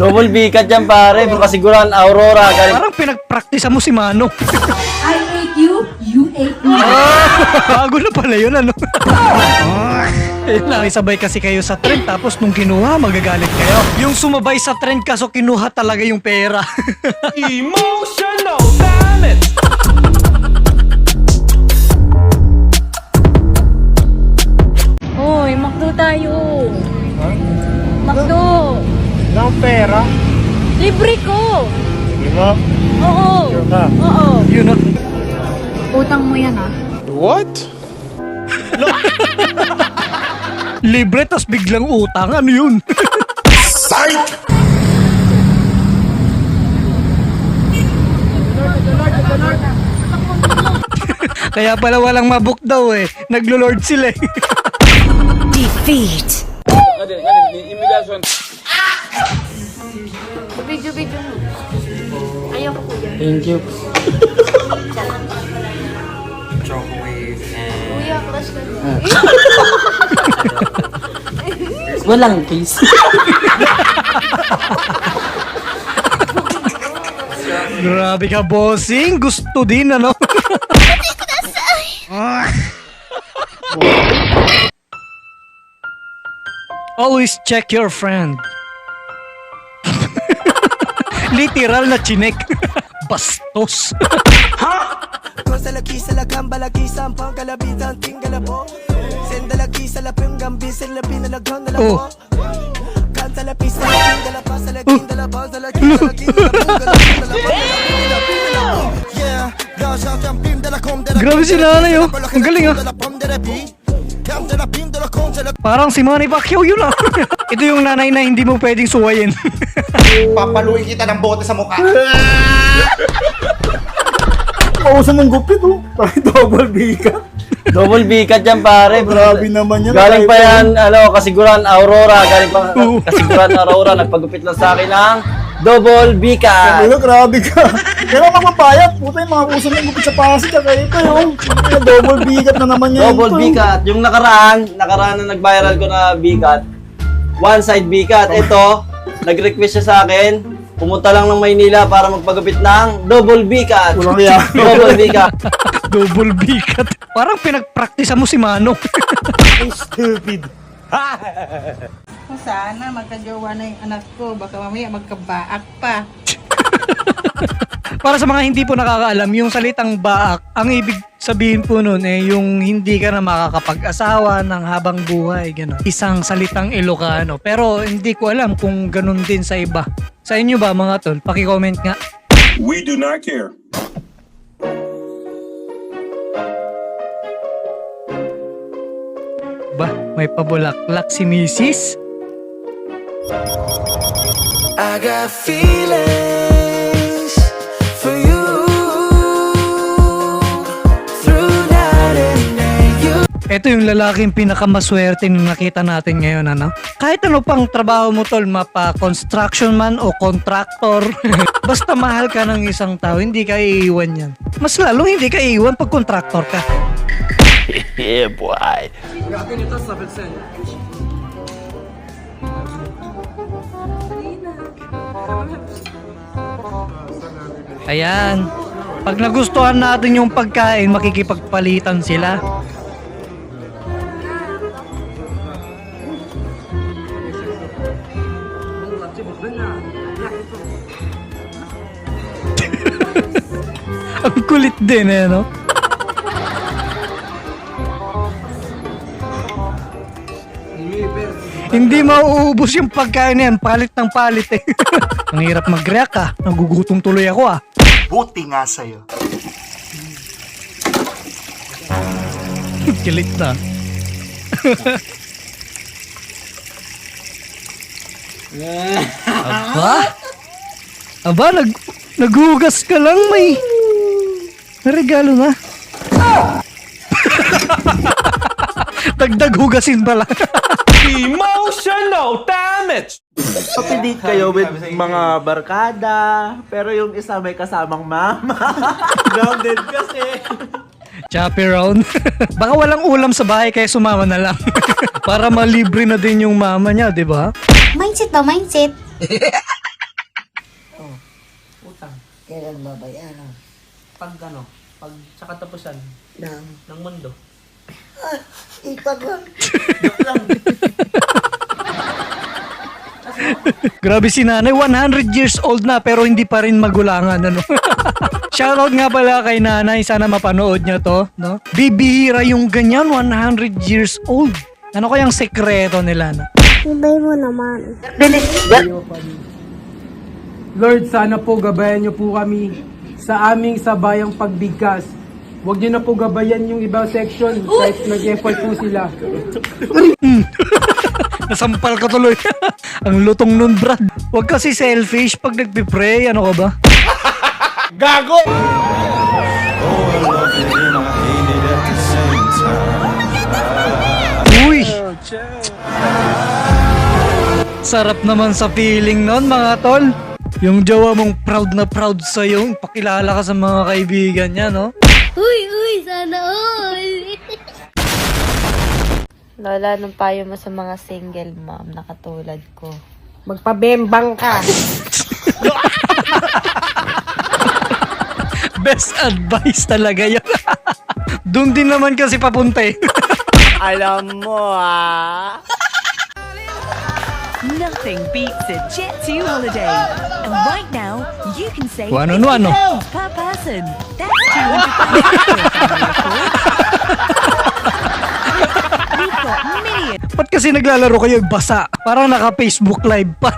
Double bikat yan pare. Makasiguran Aurora. Galing Parang pinagpraktisa mo si Mano. I ate you, you ate me. Bago na pala yun, ano? Nakisabay kasi kayo sa trend tapos nung kinuha, magagalit kayo. Yung sumabay sa trend kaso kinuha talaga yung pera. Emotional damage. Hoy, makdo tayo. Makdo. Ng pera. Libre ko. Di ba? Oo. ka. Oo. yun, no? Utang mo yan ah. What? Libre tas biglang utang. Ano yun? Kaya pala walang mabook daw eh. Naglo-lord sila eh. Video, video mo. Ayaw ko kuya. Thank you. Kuya, crush ka na. Walang case. Grabe ka, bossing. Gusto din, ano? Always check your friend. Gamba la chisa un po' che la vita antinga la bo Senda la chisa la più gambi se la pina la gonda la Oh. bo Canta la pista la kinda la passa la kinda la bozza la kinda la kinda la bunga la kinda la bunga la kinda la pinda la bo Yeah, la shot ang pinda la kom de la Grabe si nanay, oh. Ang galing, ah. Parang si Manny Pacquiao yun ah. Ito yung nanay na hindi mo pwedeng suwayin. Papaluin kita ng bote sa mukha. Pauso mong gupit oh. Parang double bigat. Double bikat yan pare. Grabe naman yan. Galing pa yan, ano, kasiguran Aurora. Galing pa kasiguran Aurora. Nagpagupit lang sa akin ng double bikat. Ano, grabe ka. Pero magpapayat. Puta yung mga puso mong gupit sa Pasig. Kaya ito yung double bigat na naman yan. Double ito. bikat. Yung nakaraan, nakaraan na nag-viral ko na bikat. One side bikat. Ito, nag-request siya sa akin. Pumunta lang ng Maynila para magpagupit ng double bikat. Walang kaya. double bikat. Double bigat. Parang pinagpraktisa mo si Mano. Stupid. Sana magkajowa na yung anak ko. Baka mamaya magkabaak pa. Para sa mga hindi po nakakaalam, yung salitang baak, ang ibig sabihin po nun eh, yung hindi ka na makakapag-asawa ng habang buhay, gano'n. Isang salitang Ilocano. Pero hindi ko alam kung ganun din sa iba. Sa inyo ba mga tol? Paki-comment nga. We do not care. May pabulaklak si Mrs. I got feelings for you Through night and day you Ito yung lalaking pinakamaswerte nung nakita natin ngayon, ano? Kahit ano pang trabaho mo, tol, mapa construction man o contractor, basta mahal ka ng isang tao, hindi ka iiwan yan. Mas lalo hindi ka iiwan pag contractor ka. Ayan. Pag nagustuhan natin yung pagkain, makikipagpalitan sila. Ang kulit din eh, no? Hindi mauubos yung pagkain na yan. Palit ng palit eh. Ang hirap mag-react ah. Nagugutom tuloy ako ah. Buti nga sa'yo. Kilit na. Aba? Aba, nag naghugas ka lang may regalo na. Dagdag hugasin pala. Emotional damage. Kapidate kayo with mga barkada, pero yung isa may kasamang mama. Grounded kasi. Chaperone. Baka walang ulam sa bahay kaya sumama na lang. Para malibre na din yung mama niya, di ba? Mindset ba? Mindset? Utang. Kailan babayaran? Pag ano, pag sa katapusan Nang, ng mundo. Ipag Grabe si nanay, 100 years old na pero hindi pa rin magulangan. Ano? Shoutout nga pala kay nanay, sana mapanood niya to. No? Bibihira yung ganyan, 100 years old. Ano kayang sekreto nila? No? Lord, sana po gabayan niyo po kami sa aming sabayang pagbigkas. Huwag niyo na po gabayan yung ibang section kahit nag-effort po sila. Nasampal ka tuloy. Ang lutong nun, Brad. Huwag kasi selfish pag nagpipray. Ano ka ba? Gago! Uy! Sarap naman sa feeling nun, mga tol. Yung jowa mong proud na proud sa'yo, pakilala ka sa mga kaibigan niya, no? Uy, uy, sana all. Lola, anong payo mo sa mga single mom na katulad ko? Magpabembang ka. Best advice talaga yun. Doon din naman kasi papunta eh. Alam mo ah. Nothing beats a Jet 2 holiday. And right now, you can save One on one, per person. That's 200 pounds We've got millions. Ba't kasi naglalaro kayo basa? Parang naka-Facebook live pa.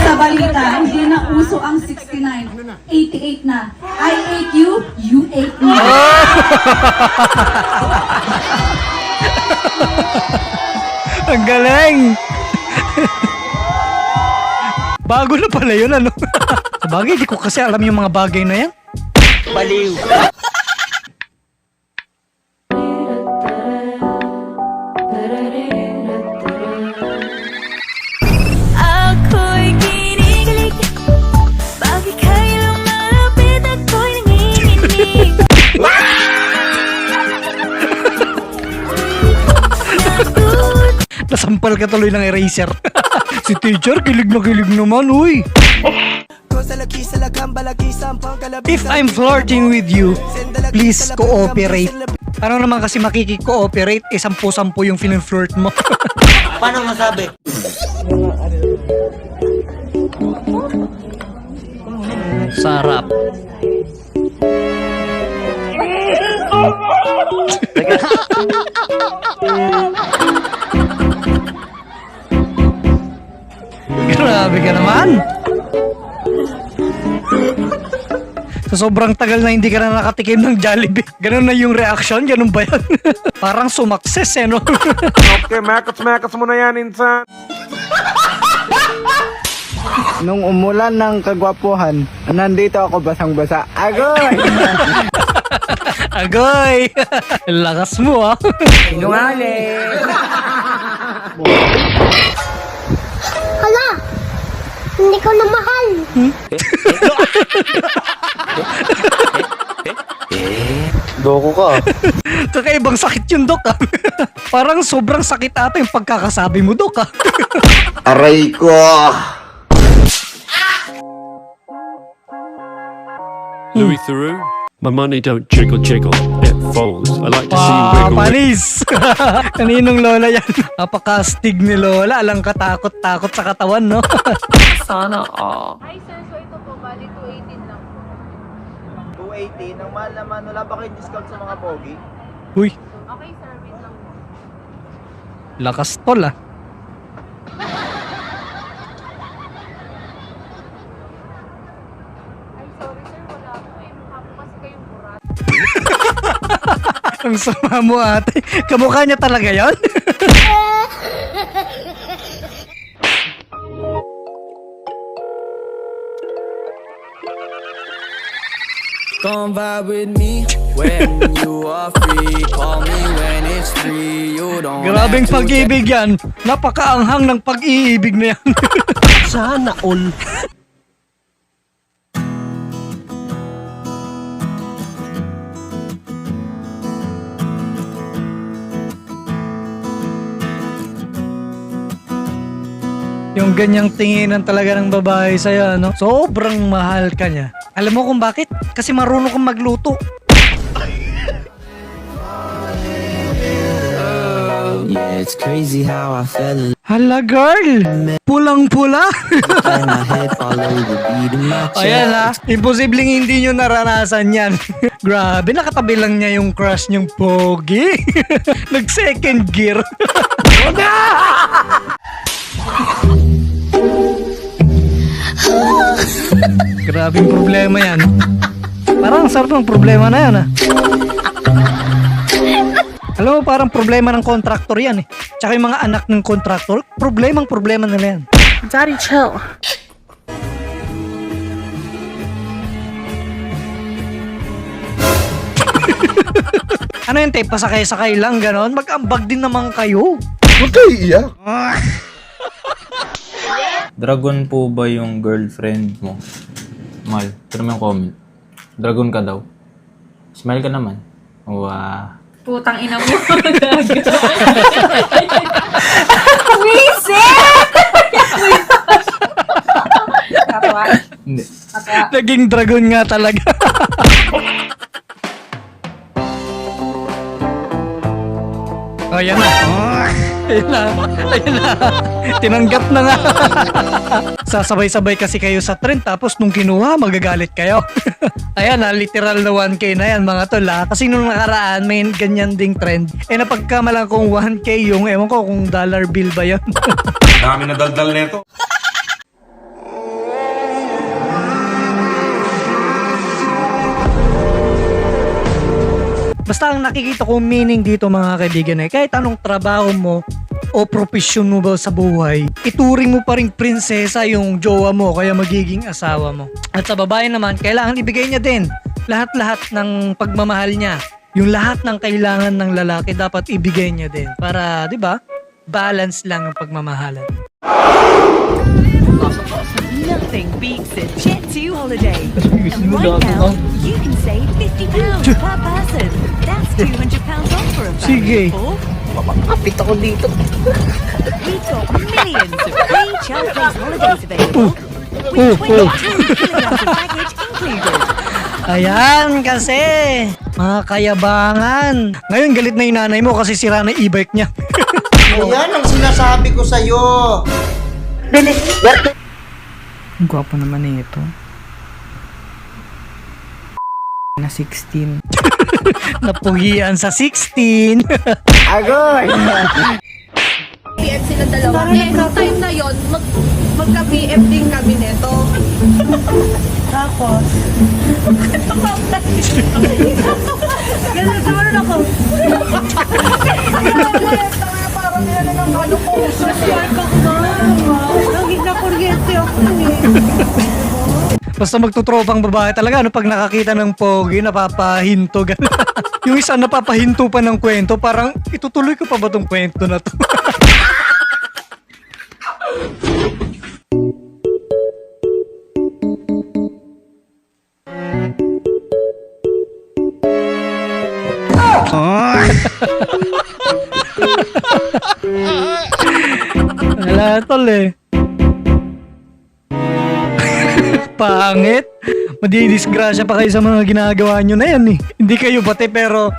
Sa balita, hindi na uso ang 69. 88 na. I ate you, you ate me. Ang galing! Bago na pala yun, ano? Sa bagay, di ko kasi alam yung mga bagay na yan. Baliw. Nasampal ka tuloy ng eraser. si teacher, kilig na kilig naman, uy. If I'm flirting with you, please cooperate. Paano naman kasi makiki-cooperate? Eh, sampu-sampu yung flirt mo. Paano masabi? Sarap. Grabe ka naman. Sa sobrang tagal na hindi ka na nakatikim ng Jollibee. Ganun na yung reaction, ganun ba yan? Parang sumakses eh, no? Okay, makas-makas mo na yan, insan. Nung umulan ng kagwapuhan, nandito ako basang-basa. Agoy! Agoy! Lakas mo ah. Hala! Hindi ko na mahal! Doko ka. Kakaibang sakit yun, Dok ah. Parang sobrang sakit ata yung pagkakasabi mo, Dok ah. Aray ko! Louis Theroux. My money don't jiggle jiggle, falls. I like to see you wiggle wiggle. panis! Kaninong lola yan? Napakastig ni lola. Alang katakot-takot sa katawan, no? Sana all. Hi sir, so ito po, bali 218 lang po. 280, nang mahal naman, wala ba kayong discount sa mga pogi? Uy, Okay sir, wait lang po. lakas tol ah. Ay sorry sir, wala po eh. Mukha po kasi kayong burat. Ang sama mo ate. Kamukha niya talaga yon? Come vibe with me when you are free. Call me when it's free. You don't Grabing pag-ibig yan. Napakaanghang ng pag-iibig na yan. Sana all. Yung ganyang tinginan talaga ng babae sa'yo, ano? Sobrang mahal ka niya. Alam mo kung bakit? Kasi marunong kang magluto. Yeah, it's crazy how I fell in Hala, girl! Pulang-pula! love my head chest. Ayan ha, imposibleng hindi nyo naranasan yan. Grabe, nakatabi lang niya yung crush niyang pogi. Nag second gear. Grabing problema yan. Parang ang sarap ng problema na yan ha. Alam mo, parang problema ng kontraktor yan eh. Tsaka yung mga anak ng kontraktor, problemang problema nila yan. Daddy, chill. Ano yun, te? Pasakay-sakay lang, ganon? Mag-ambag din naman kayo. Huwag kayo iiyak. Dragon po ba yung girlfriend mo? Mal, pero may comment. Dragon ka daw. Smile ka naman. Wow. Putang ina mo. Wisit! Katawa. Hindi. Naging dragon nga talaga. oh, yan na. Ayan na. Ayan na. Tinanggap na nga. Sasabay-sabay kasi kayo sa trend tapos nung kinuha, magagalit kayo. Ayan na, literal na 1K na yan mga tol ha. Kasi nung nakaraan, may ganyan ding trend. Eh napagkamalan kong 1K yung, ewan ko kung dollar bill ba yun. Dami na daldal nito. Basta ang nakikita kong meaning dito mga kaibigan eh, kahit anong trabaho mo o profesyon mo ba sa buhay, ituring mo pa rin prinsesa yung jowa mo kaya magiging asawa mo. At sa babae naman, kailangan ibigay niya din lahat-lahat ng pagmamahal niya. Yung lahat ng kailangan ng lalaki dapat ibigay niya din para, 'di ba? Balance lang ang pagmamahalan. Nothing beats a Jet2 holiday. And right now, you can save £50 per person. That's £200 off for a family Sige. of four. We've got millions of free child-based holidays available with 22 kilograms of baggage included. Ayan kasi, mga kayabangan. Ngayon galit na yung nanay mo kasi sira na e-bike niya. Yan ang sinasabi ko sa'yo. Ang gwapo naman na ito. Na 16. Napugian sa 16. Agoy! PM sila dalawa. Eh, no time na yon mag, magka-PM din kami neto. Tapos, Ganun sa ano ako. Parang yan na ng ano ko. Social ka ka. Lagi na kuryente ako eh. Basta magtutropang babae talaga, ano, pag nakakita ng pogi, napapahinto. ganun. yung isa napapahinto pa ng kwento, parang itutuloy ko pa ba tong kwento na to? Wala tol eh. Pangit. Madidisgrasya pa kayo sa mga ginagawa nyo na yan eh. Hindi kayo bate pero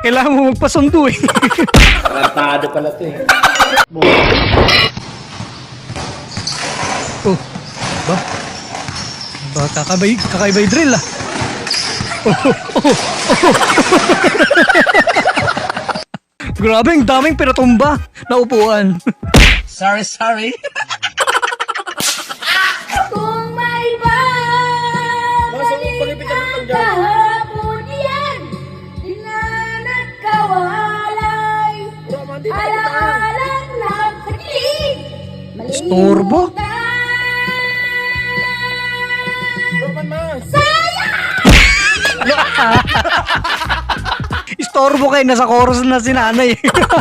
kailangan mo magpasundo eh. Tarantado pala to eh. oh, ba? Ba, kakabay, kakaibay drill ah. Oh, oh, oh, oh. Grabe, ang daming pinatumba na upuan. Sorry, sorry. Storbo? Istorbo kayo, nasa chorus na si nanay.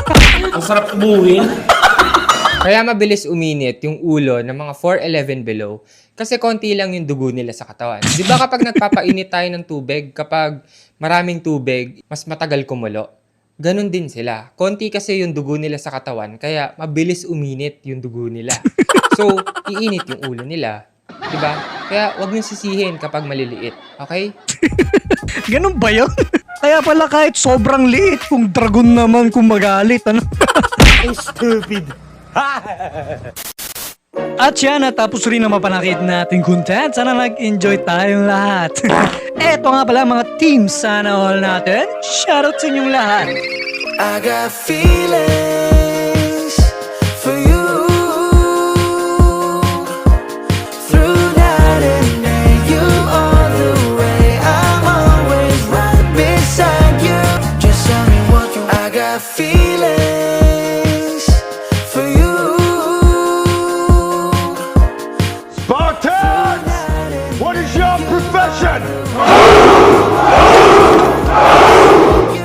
Ang sarap buuin. Kaya mabilis uminit yung ulo ng mga 4'11 below kasi konti lang yung dugo nila sa katawan. Di ba kapag nagpapainit tayo ng tubig, kapag maraming tubig, mas matagal kumulo? Ganun din sila. Konti kasi yung dugo nila sa katawan, kaya mabilis uminit yung dugo nila. So, iinit yung ulo nila. 'Di ba? Kaya wag niyo sisihin kapag maliliit. Okay? Ganun ba yun? Kaya pala kahit sobrang liit, kung dragon naman kung magalit, ano? Stupid. At yan, natapos rin ang mapanakit nating content. Sana nag-enjoy tayong lahat. Eto nga pala mga team sana all natin. Shoutout sa inyong lahat. I got feelings